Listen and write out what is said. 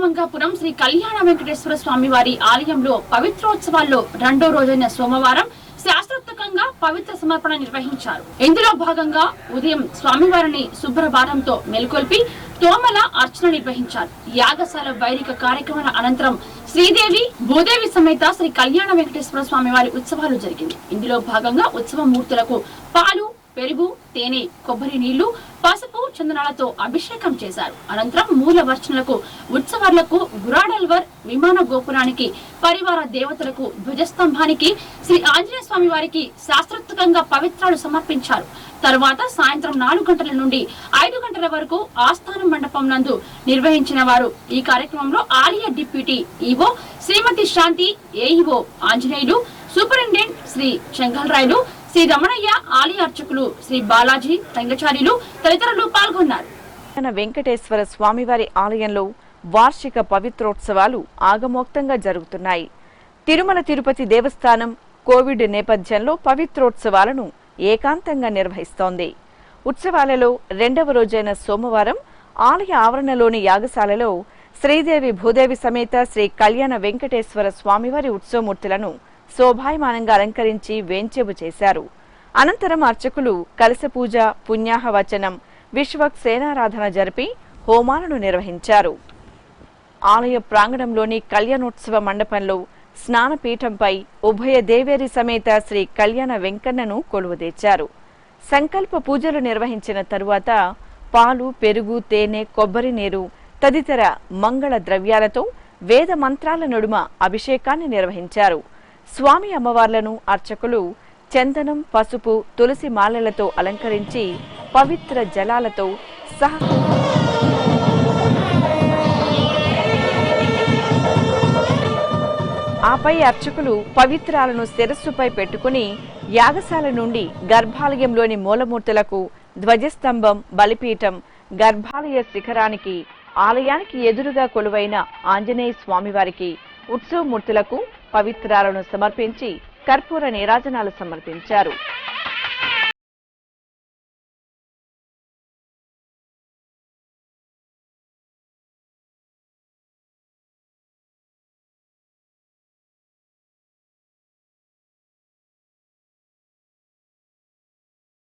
రాజమంగాపురం శ్రీ కళ్యాణ వెంకటేశ్వర స్వామి వారి ఆలయంలో పవిత్రోత్సవాల్లో రెండో రోజైన సోమవారం శాస్త్రోక్తంగా పవిత్ర సమర్పణ నిర్వహించారు. ఇందులో భాగంగా ఉదయం స్వామివారిని శుభ్రభారంతో నెలకొల్పి తోమల అర్చన నిర్వహించారు. యాగశాల వైదిక కార్యక్రమాల అనంతరం శ్రీదేవి భూదేవి సమేత శ్రీ కళ్యాణ వెంకటేశ్వర స్వామి వారి ఉత్సవాలు జరిగింది. ఇందులో భాగంగా ఉత్సవ మూర్తులకు పాలు పెరుగు తేనె కొబ్బరి నీళ్ళు పసుపు చందనాలతో అభిషేకం చేశారు. అనంతరం మూల వర్చనలకు ఉత్సవాలకు గురాడల్వర్ విమాన గోపురానికి పరివార దేవతలకు ధ్వజస్తంభానికి శ్రీ ఆంజనేయ స్వామి వారికి శాస్త్రోత్కంగా పవిత్రాలు సమర్పించారు. తర్వాత సాయంత్రం నాలుగు గంటల నుండి ఐదు గంటల వరకు ఆస్థానం మండపం నందు నిర్వహించిన వారు ఈ కార్యక్రమంలో ఆలయ deputy EO Shrimati Shanti AEO Anjaneyulu superintendent Shri Chengalrayalu Shri Ramanayya ఆలయ అర్చకులు శ్రీ బాలాజీ రంగచార్యులు తదితరులు పాల్గొన్నారు. వెంకటేశ్వర స్వామివారి ఆలయంలో వార్షిక పవిత్రోత్సవాలు ఆగమోక్తంగా జరుగుతున్నాయి. తిరుమల తిరుపతి దేవస్థానం కోవిడ్ నేపథ్యంలో పవిత్రోత్సవాలను ఏకాంతంగా నిర్వహిస్తోంది. ఉత్సవాలలో రెండవ రోజైన సోమవారం ఆలయ ఆవరణలోని యాగశాలలో శ్రీదేవి భూదేవి సమేత శ్రీ కళ్యాణ వెంకటేశ్వర స్వామివారి ఉత్సవమూర్తులను శోభాయమానంగా అలంకరించి వేంచెబు చేశారు. అనంతరం అర్చకులు కలశ పూజ పుణ్యాహవచనం విశ్వక్ సేనారాధన జరిపి హోమాలను నిర్వహించారు. ఆలయ ప్రాంగణంలోని కళ్యాణోత్సవ మండపంలో స్నానపీఠంపై ఉభయ దేవేరి సమేత శ్రీ కళ్యాణ వెంకన్నను కొలువుదీర్చారు సంకల్ప పూజలు నిర్వహించిన తరువాత పాలు పెరుగు తేనె కొబ్బరి నీరు తదితర మంగళ ద్రవ్యాలతో వేద మంత్రాల నడుమ అభిషేకాన్ని నిర్వహించారు. స్వామి అమ్మవార్లను అర్చకులు చందనం పసుపు తులసి మాలలతో అలంకరించి పవిత్ర జలాలతో సహ ఆపై అర్చకులు పవిత్రాలను శిరస్సుపై పెట్టుకుని యాగశాల నుండి గర్భాలయంలోని మూలమూర్తులకు ధ్వజస్తంభం బలిపీఠం గర్భాలయ శిఖరానికి ఆలయానికి ఎదురుగా కొలువైన ఆంజనేయ స్వామివారికి ఉత్సవమూర్తులకు పవిత్రాలను సమర్పించి కర్పూర నీరాజనాలు సమర్పించారు.